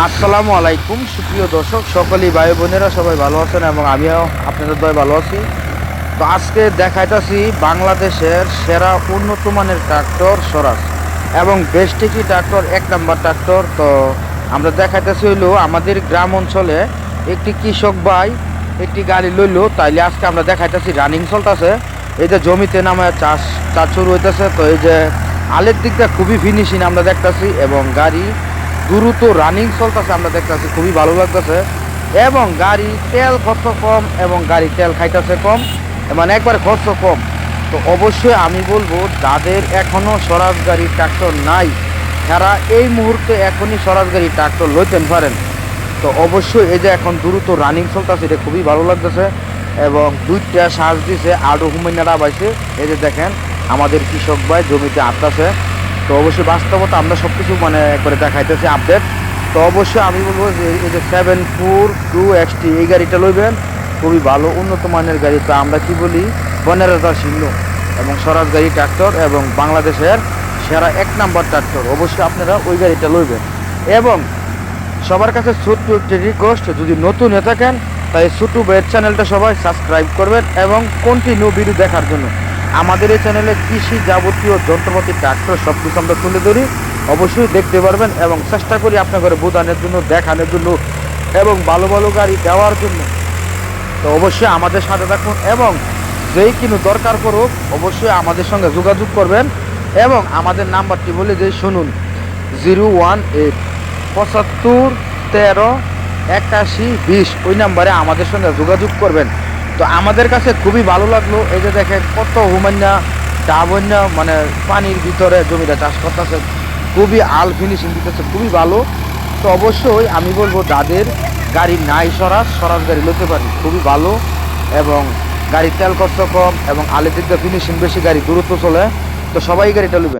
আসসালামু আলাইকুম, সুপ্রিয় দর্শক, সকলেই ভাই বোনেরা সবাই ভালো আছেন এবং আমিও আপনাদের দয় ভালো আছি। তো আজকে দেখাইতেছি বাংলাদেশের সেরা উন্নত মানের ট্রাক্টর স্বরাজ এবং বেস্টিকি ট্রাক্টর, এক নাম্বার ট্রাক্টর। তো আমরা দেখাইতেছি হইল আমাদের গ্রাম অঞ্চলে একটি কৃষক ভাই একটি গাড়ি লইলো, তাইলে আজকে আমরা দেখাইতেছি রানিং চলতেছে। এই যে জমিতে নামে চাষ চাষ শুরু হইতেছে, তো এই যে আলের দিকটা খুবই ফিনিশিং আমরা দেখতাছি এবং গাড়ি দ্রুত রানিং চলতেছে, আমরা দেখতেছি, খুবই ভালো লাগতেছে। এবং গাড়ি তেল খরচ কম এবং গাড়ি তেল খাইতেছে কম মানে একবার খরচ কম। তো অবশ্যই আমি বলব, যাদের এখনও স্বরাজ গাড়ি ট্রাক্টর নাই, তারা এই মুহূর্তে এখনই স্বরাজ গাড়ি ট্রাক্টর লইতেন পারেন। তো অবশ্যই এই যে এখন দ্রুত রানিং চলতেছে, এটা খুবই ভালো লাগতেছে। এবং দুইটা শ্বাস দিছে আরও হুমাইনারা পাইছে এই যে দেখেন, আমাদের কৃষক ভাই জমিতে আটতাছে তো অবশ্যই বাস্তবতা আমরা সব কিছু মানে একবারে দেখাইতেছি আপডেট তো অবশ্যই আমি বলব যে এই যে সেভেন ফোর টু এক্সটি এই গাড়িটা লইবেন। খুবই ভালো, উন্নত মানের গাড়ি। তো আমরা কি বলি? বনেরাজা সিন্ধু এবং স্বরাজ গাড়ি ট্রাক্টর এবং বাংলাদেশের সেরা এক নাম্বার ট্রাক্টর অবশ্যই আপনারা ওই গাড়িটা লইবেন। এবং সবার কাছে ছোট্ট একটি রিকোয়েস্ট যদি নতুন হয়ে থাকেন, তাই ছোট্ট বেড চ্যানেলটা সবাই সাবস্ক্রাইব করবেন এবং কন্টিনিউ ভিডিও দেখার জন্য। আমাদের এই চ্যানেলে কৃষি যাবতীয় যন্ত্রপাতি, ট্রাক্টর সব কিছু আমরা তুলে ধরি। অবশ্যই দেখতে পারবেন এবং চেষ্টা করি আপনার ঘরে বোঝানোর জন্য, দেখানোর জন্য এবং ভালো ভালো গাড়ি দেওয়ার জন্য। তো অবশ্যই আমাদের সাথে থাকুন এবং যেই কিনু দরকার করুক অবশ্যই আমাদের সঙ্গে যোগাযোগ করবেন এবং আমাদের নাম্বারটি বলে যে শুনুন, জিরো ওয়ান এইট পঁচাত্তর তেরো একাশি বিশ। ওই নাম্বারে আমাদের সঙ্গে যোগাযোগ করবেন। তো আমাদের কাছে খুবই ভালো লাগল। এই যে দেখেন কত হুমান্যা ডাবন্যা মানে পানির ভিতরে জমিটা চাষ করতেছে। খুবই আল ফিনিশিং দিতেছে, খুবই ভালো। তো অবশ্যই আমি বলব যাদের গাড়ি নাই সরাস সরাস গাড়ি লতে পারি খুবই ভালো এবং গাড়ির তেল খরচ কম এবং আলের দিক দিয়ে ফিনিশিং বেশি গাড়ি দূরত্ব চলে। তো সবাই গাড়িটা নেবে